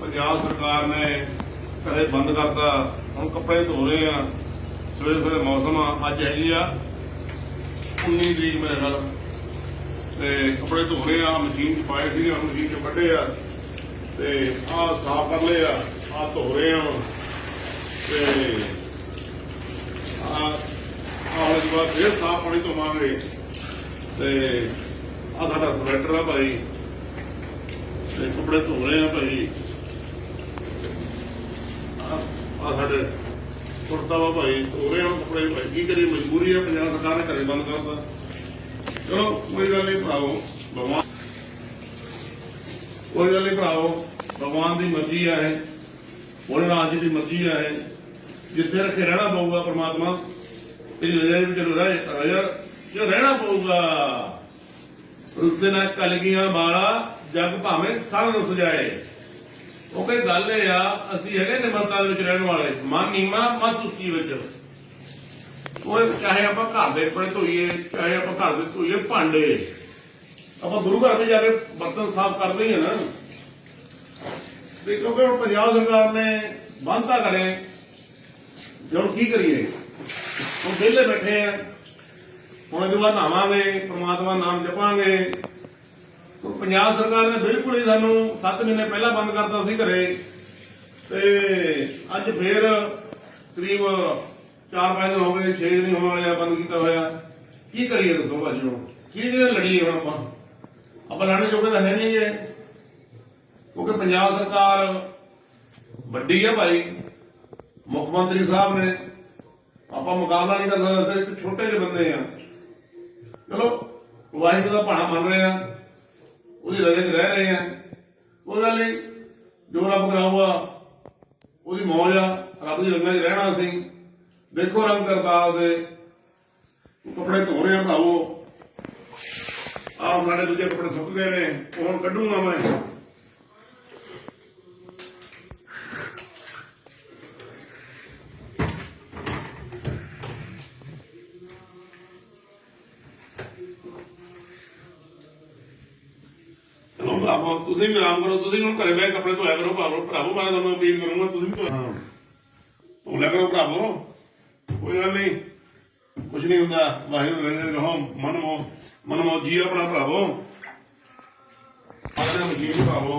ਪੰਜਾਬ ਸਰਕਾਰ ਨੇ ਘਰੇ ਬੰਦ ਕਰਤਾ, ਹੁਣ ਕੱਪੜੇ ਧੋ ਰਹੇ ਆ। ਸਵੇਰੇ ਸਵੇਰੇ ਮੌਸਮ ਆ, ਅੱਜ ਹੈਗੀ ਆ 19 ਤਰੀਕ ਮੇਰੇ ਨਾਲ ਤੇ ਕੱਪੜੇ ਧੋ ਰਹੇ ਆ, ਮਸ਼ੀਨ 'ਚ ਪਾਏ ਸੀ ਹੁਣ ਮਸ਼ੀਨ 'ਚ ਕੱਢੇ ਆ। ਤੇ ਆਹ ਸਾਫ਼ ਕਰ ਲਏ ਆ, ਆਹ ਧੋ ਰਹੇ ਆ ਤੇ ਆ ਆਹ ਇਸ ਵਾਰ ਫੇਰ ਸਾਫ਼ ਪਾਣੀ ਧੋਵਾਂਗੇ। ਤੇ ਆ ਸਾਡਾ ਸਵੈਟਰ ਆ ਭਾਈ। ਤੇ ਕੱਪੜੇ ਧੋ ਰਹੇ ਆ ਭਾਈ। ਆ ਸਾਡੇ ਕੁੜਤਾ ਵਾ ਭਾਈ ਧੋ ਹੁਣ ਕੱਪੜੇ ਭਾਈ ਕੀ ਕਰੀਏ ਮਜਬੂਰੀ ਆ, ਪੰਜਾਬ ਸਰਕਾਰ ਨੇ ਘਰੇ ਬੰਦ ਕਰਤਾ। ਚਲੋ, ਕੋਈ ਗੱਲ ਨਹੀਂ ਭਰਾਵੋ, ਭਗਵਾਨ ਕੋਈ ਗੱਲ ਨਹੀਂ ਭਰਾਵੋ, ਭਗਵਾਨ ਦੀ ਮਰਜ਼ੀ ਆ ਇਹ। ਭੋਲੇਨਾਥ ਜੀ ਦੀ ਮਰਜ਼ੀ ਆ ਇਹ। ਜਿੱਥੇ ਰੱਖੇ ਰਹਿਣਾ ਪਊਗਾ ਪ੍ਰਮਾਤਮਾ, ਤੇਰੀ ਰਜ਼ਾ ਵਿੱਚ ਰਜ਼ਾ ਰਜ਼ਾ ਜੋ ਰਹਿਣਾ ਪਊਗਾ। ਉਸਦੇ ਨਾਲ ਕਲਗੀਆਂ ਵਾਲਾ, ਜਗ ਭਾਵੇਂ ਸਾਰਿਆਂ ਰੁੱਸ ਜਾਏ। ਉਹ ਕੋਈ ਗੱਲ ਇਹ ਆ, ਅਸੀਂ ਹੈਗੇ ਨਿਮਰਤਾ ਦੇ ਵਿੱਚ ਰਹਿਣ ਵਾਲੇ। ਮਨ ਨੀਮਾ ਮਤ ਉੱਚੀ ਵਿੱਚ। ਉਹ ਚਾਹੇ ਆਪਾਂ ਘਰ ਦੇ ਕੱਪੜੇ ਧੋਈਏ, ਚਾਹੇ ਆਪਾਂ ਘਰ ਦੇ ਧੋਈਏ, ਭਾਂਡੇ। ਆਪਾਂ ਗੁਰੂ ਘਰ ਦੇ ਜਾ ਕੇ ਬਰਤਨ ਸਾਫ਼ ਕਰਦੇ ਹੀ ਆ ਨਾ। ਤੇ ਕਿਉਂਕਿ ਹੁਣ ਪੰਜਾਬ ਸਰਕਾਰ ਨੇ ਬੰਦਤਾ ਕਰੇ ਜਦੋਂ ਕੀ ਕਰੀਏ? ਹੁਣ ਵਿਹਲੇ ਬੈਠੇ ਆ। ਹੁਣ ਇਹਦੇ ਬਾਅਦ ਨਹਾਵਾਂਗੇ, ਪ੍ਰਮਾਤਮਾ ਨਾਮ ਜਪਾਂਗੇ। ਪੰਜਾਬ ਸਰਕਾਰ ਨੇ ਬਿਲਕੁਲ ਹੀ ਸਾਨੂੰ 7 ਮਹੀਨੇ ਪਹਿਲਾਂ ਬੰਦ ਕਰਤਾ ਸੀ ਘਰੇ। ਤੇ ਅੱਜ ਫੇਰ ਕਰੀਬ 4-5 ਦਿਨ ਹੋ ਗਏ 6 ਦਿਨ ਹੋਣ ਵਾਲੇ ਆ, ਬੰਦ ਕੀਤਾ ਹੋਇਆ। ਕੀ ਕਰੀਏ ਦੱਸੋ ਭਾਜੀ ਹੁਣ? ਕੀ ਦੇ ਲੜੀਏ ਹੁਣ ਆਪਾਂ? ਆਪਾਂ ਲੜਨ ਜੋਗੇ ਤਾਂ ਹੈ ਨਹੀਂ ਇਹ। ਕਿਉਂਕਿ ਪੰਜਾਬ ਸਰਕਾਰ ਵੱਡੀ ਆ ਭਾਈ। ਮੁੱਖ ਮੰਤਰੀ ਸਾਹਿਬ ਨੇ ਆਪਾਂ ਮੁਕਾਬਲਾ ਨਹੀਂ ਕਰ ਸਕਦੇ ਛੋਟੇ ਜਿਹੇ ਬੰਦੇ ਆ। ਚਲੋ, ਵਾਹਿਗੁਰੂ ਦਾ ਭਾਣਾ ਮੰਨ ਰਹੇ ਆ। ਉਹਦੀ ਰਜੇ 'ਚ ਰਹਿ ਰਹੇ ਆ। ਉਹ ਗੱਲ ਨਹੀਂ, ਜੋ ਰੱਬ ਕਰਾਊਗਾ, ਉਹਦੀ ਮੌਜ ਆ, ਰੱਬ ਦੀ ਰੰਗਾਂ 'ਚ ਰਹਿਣਾ ਅਸੀਂ। ਦੇਖੋ ਰੰਗ ਕਰਦਾ ਦੇ ਕੱਪੜੇ ਧੋ ਰਹੇ ਆ ਭਰਾਵੋ ਆਹ ਨਾਲੇ ਦੂਜੇ ਕੱਪੜੇ ਸੁੱਕ ਗਏ ਨੇ, ਉਹ ਹੁਣ ਕੱਢੂਗਾ ਮੈਂ। ਭਰਾਵੋ ਤੁਸੀਂ ਵੀ ਆਰਾਮ ਕਰੋ ਤੁਸੀਂ ਹੁਣ ਘਰੇ ਬਹਿ ਕੇ ਕੱਪੜੇ ਧੋਇਆ ਕਰੋ ਭਰਾਵੋ ਭਰਾਵੋ ਮੈਂ ਤੁਹਾਨੂੰ ਅਪੀਲ ਕਰੂੰਗਾ ਤੁਸੀਂ ਵੀ ਧੋਇਆ ਧੋ ਲਿਆ ਕਰੋ ਭਰਾਵੋ। ਕੋਈ ਗੱਲ ਨਹੀਂ ਕੁਝ ਨਹੀਂ ਹੁੰਦਾ ਵਾਹਿਗੁਰੂ ਰਹਿੰਦੇ ਰਹੋ ਮਨ ਮੋ ਮਨ ਮੋ ਜੀ ਆਪਣਾ ਭਰਾਵੋ। ਆਪਣੇ ਮਜੀਦ ਭਰਾਵੋ।